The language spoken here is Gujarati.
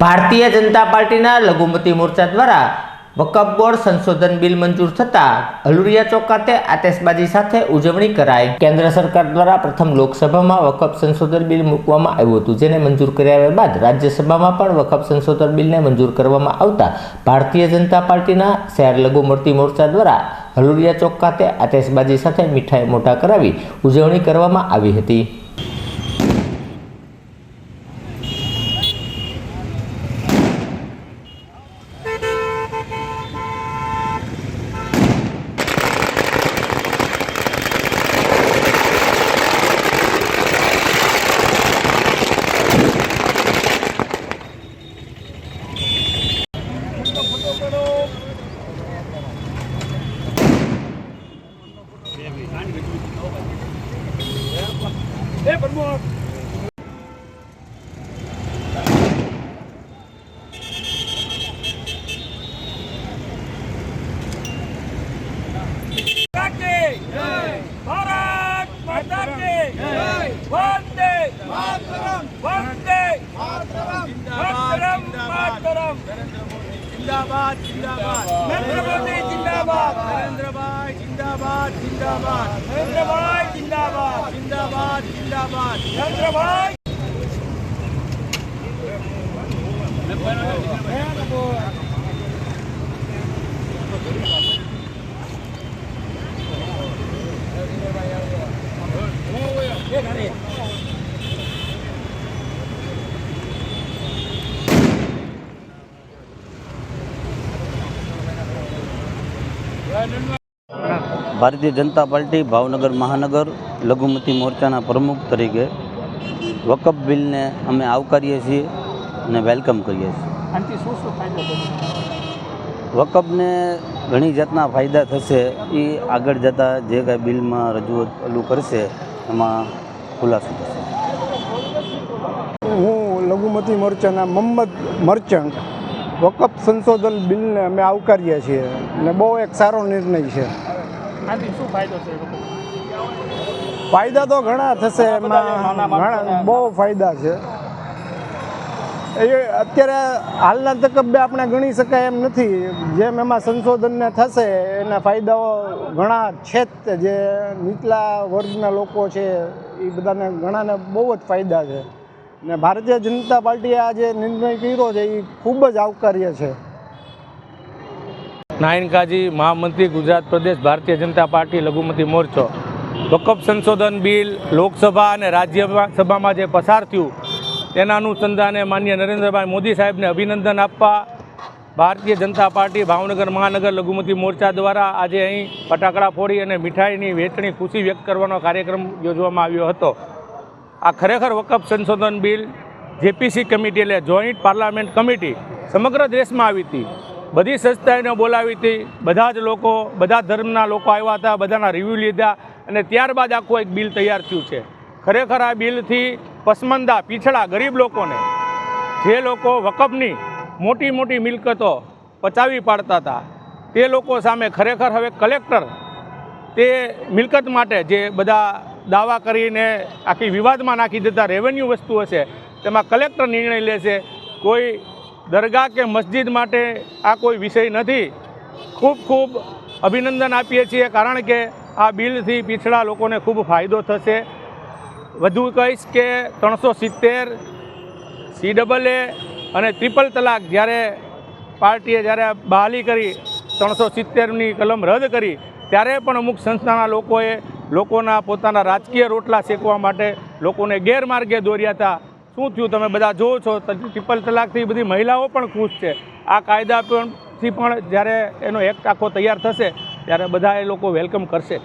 ભારતીય જનતા પાર્ટીના લઘુમતી મોરચા દ્વારા વકફ બોર્ડ સંશોધન બિલ મંજૂર થતા હલુરિયા ચોક ખાતે આતશબાજી સાથે ઉજવણી કરાઈ. કેન્દ્ર સરકાર દ્વારા પ્રથમ લોકસભામાં વકફ સંશોધન બિલ મૂકવામાં આવ્યું હતું, જેને મંજૂર કર્યા બાદ રાજ્યસભામાં પણ વકફ સંશોધન બિલને મંજૂર કરવામાં આવતા ભારતીય જનતા પાર્ટીના શહેર લઘુમતી મોરચા દ્વારા હલુરિયા ચોક ખાતે આતશબાજી સાથે મીઠાઈ મોટા કરાવી ઉજવણી કરવામાં આવી હતી. જિંદાબાદ જિંદાબાદ નરેન્દ્રભાઈ જિંદાબાદ નરેન્દ્રભાઈ જિંદાબાદ જિંદાબાદ નરેન્દ્રભાઈ જિંદાબાદ જિંદાબાદ જિંદાબાદ નરેન્દ્રભાઈ Thank. ભારતીય જનતા પાર્ટી ભાવનગર મહાનગર લઘુમતી મોરચાના પ્રમુખ તરીકે વકફ બિલને અમે આવકારીએ છીએ અને વેલકમ કરીએ છીએ. વકફને ઘણી જાતના ફાયદા થશે એ આગળ જતાં જે કાંઈ બિલમાં રજૂઆત ઓલું કરશે એમાં ખુલાસો થશે. હું લઘુમતી મોરચાના મોહમ્મદ મર્ચન્ટ વકફ સંશોધન બિલને અમે આવકારીએ છીએ અને બહુ એક સારો નિર્ણય છે. ફાયદા તો ઘણા થશે એમાં ઘણા બહુ ફાયદા છે. એ અત્યારે હાલના તકબે આપણે ગણી શકાય એમ નથી. જેમ એમાં સંશોધનને થશે એના ફાયદાઓ ઘણા છે જ. જે નીચલા વર્ગના લોકો છે એ બધાને ઘણાને બહુ જ ફાયદા છે. ને ભારતીય જનતા પાર્ટીએ આ જે નિર્ણય કર્યો છે એ ખૂબ જ આવકાર્ય છે. નાયન કાજી મહામંત્રી ગુજરાત પ્રદેશ ભારતીય જનતા પાર્ટી લઘુમતી મોરચો. વકફ સંશોધન બિલ લોકસભા અને રાજ્યસભામાં જે પસાર થયું, તેના અનુસંધાને માન્ય નરેન્દ્રભાઈ મોદી સાહેબને અભિનંદન આપવા ભારતીય જનતા પાર્ટી ભાવનગર મહાનગર લઘુમતી મોરચા દ્વારા આજે અહીં ફટાકડા ફોડી અને મીઠાઈની વેચણી ખુશી વ્યક્ત કરવાનો કાર્યક્રમ યોજવામાં આવ્યો હતો. આ ખરેખર વકફ સંશોધન બિલ જેપીસી કમિટી એટલે જોઈન્ટ પાર્લામેન્ટ કમિટી સમગ્ર દેશમાં આવી હતી. બધી સંસ્થાઓને બોલાવી હતી. બધા જ લોકો, બધા ધર્મના લોકો આવ્યા હતા, બધાના રિવ્યૂ લીધા અને ત્યારબાદ આખું એક બિલ તૈયાર થયું છે. ખરેખર આ બિલથી પસમંદા પીછડા ગરીબ લોકોને જે લોકો વકફની મોટી મોટી મિલકતો પચાવી પાડતા હતા, તે લોકો સામે ખરેખર હવે કલેક્ટર તે મિલકત માટે જે બધા દાવા કરીને આખી વિવાદમાં નાખી દેતા રેવન્યુ વસ્તુ હશે, તેમાં કલેક્ટર નિર્ણય લેશે. કોઈ દરગાહ કે મસ્જિદ માટે આ કોઈ વિષય નથી. ખૂબ ખૂબ અભિનંદન આપીએ છીએ, કારણ કે આ બિલથી પીછડા લોકોને ખૂબ ફાયદો થશે. વધુ કહીશ કે ત્રણસો સિત્તેર સી ડબલ એ અને ટ્રિપલ તલાક જ્યારે પાર્ટીએ જ્યારે બહાલી કરી, ત્રણસો સિત્તેરની કલમ રદ કરી, ત્યારે પણ અમુક સંસ્થાના લોકોએ લોકોના પોતાના રાજકીય રોટલા શેકવા માટે લોકોને ગેરમાર્ગે દોર્યા હતા. શું થયું તમે બધા જોવો છો? ટ્રિપલ તલાકથી બધી મહિલાઓ પણ ખુશ છે. આ કાયદા પણથી પણ જ્યારે એનો એક્ટ આખો તૈયાર થશે, ત્યારે બધા એ લોકો વેલકમ કરશે.